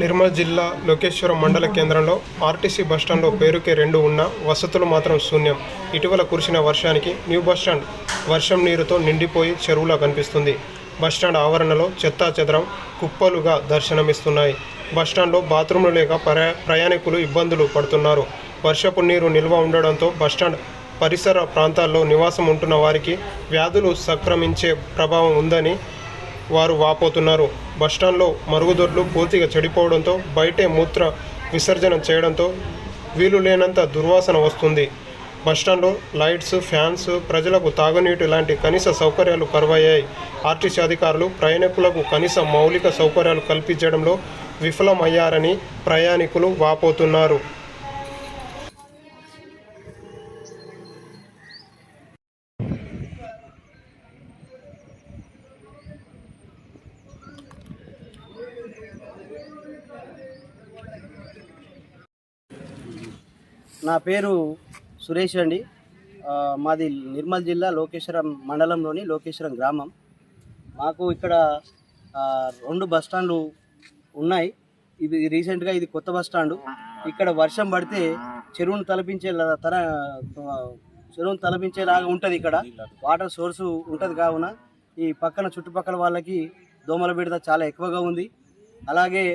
నిర్మల్ జిల్లా లోకేశ్వరం మండల కేంద్రంలో ఆర్టీసీ బస్టాండ్లో పేరుకే రెండు ఉన్న వసతులు మాత్రం శూన్యం. ఇటీవల కురిసిన వర్షానికి న్యూ బస్టాండ్ వర్షం నీరుతో నిండిపోయి చెరువులా కనిపిస్తుంది. బస్టాండ్ ఆవరణలో చెత్తా చెదరం కుప్పలుగా దర్శనమిస్తున్నాయి. బస్టాండ్లో బాత్రూంలు లేక ప్రయా ప్రయాణికులు ఇబ్బందులు పడుతున్నారు. వర్షపు నీరు నిల్వ ఉండడంతో బస్టాండ్ పరిసర ప్రాంతాల్లో నివాసం ఉంటున్న వారికి వ్యాధులు సంక్రమించే ప్రభావం ఉందని వారు వాపోతున్నారు. బస్టాండ్లో మరుగుదొడ్లు పూర్తిగా చెడిపోవడంతో బయటే మూత్ర విసర్జన చేయడంతో వీలు లేనంత దుర్వాసన వస్తుంది. బస్టాండ్లో లైట్స్ ఫ్యాన్స్ ప్రజలకు తాగునీటి లాంటి కనీస సౌకర్యాలు కరువయ్యాయి. ఆర్టీసీ అధికారులు ప్రయాణికులకు కనీస మౌలిక సౌకర్యాలు కల్పించడంలో విఫలమయ్యారని ప్రయాణికులు వాపోతున్నారు. నా పేరు సురేష్ అండి. మాది నిర్మల్ జిల్లా లోకేశ్వరం మండలంలోని లోకేశ్వరం గ్రామం. మాకు ఇక్కడ రెండు బస్ స్టాండ్లు ఉన్నాయి. ఇది రీసెంట్గా ఇది కొత్త బస్ స్టాండ్. ఇక్కడ వర్షం పడితే చెరువును తలపించే తర చెరువును తలపించేలాగా ఉంటుంది ఇక్కడ. వాటర్ సోర్సు ఉంటుంది కావున ఈ పక్కన చుట్టుపక్కల వాళ్ళకి దోమల బిడత చాలా ఎక్కువగా ఉంది. అలాగే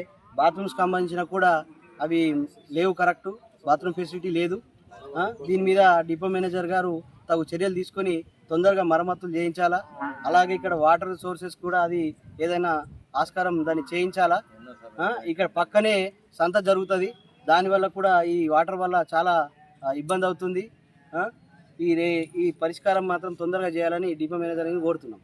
బాత్రూమ్స్ సంబంధించిన కూడా అవి లేవు కరెక్ట్. బాత్రూమ్ ఫెసిలిటీ లేదు. దీని మీద డిపో మేనేజర్ గారు తగు చర్యలు తీసుకొని తొందరగా మరమ్మతులు చేయించాలా? అలాగే ఇక్కడ వాటర్ సోర్సెస్ కూడా అది ఏదైనా ఆస్కారం దాన్ని చేయించాలా? ఇక్కడ పక్కనే సంత జరుగుతుంది. దానివల్ల కూడా ఈ వాటర్ వల్ల చాలా ఇబ్బంది అవుతుంది. ఈ రే ఈ పరిష్కారం మాత్రం తొందరగా చేయాలని డిపో మేనేజర్ కోరుతున్నాం.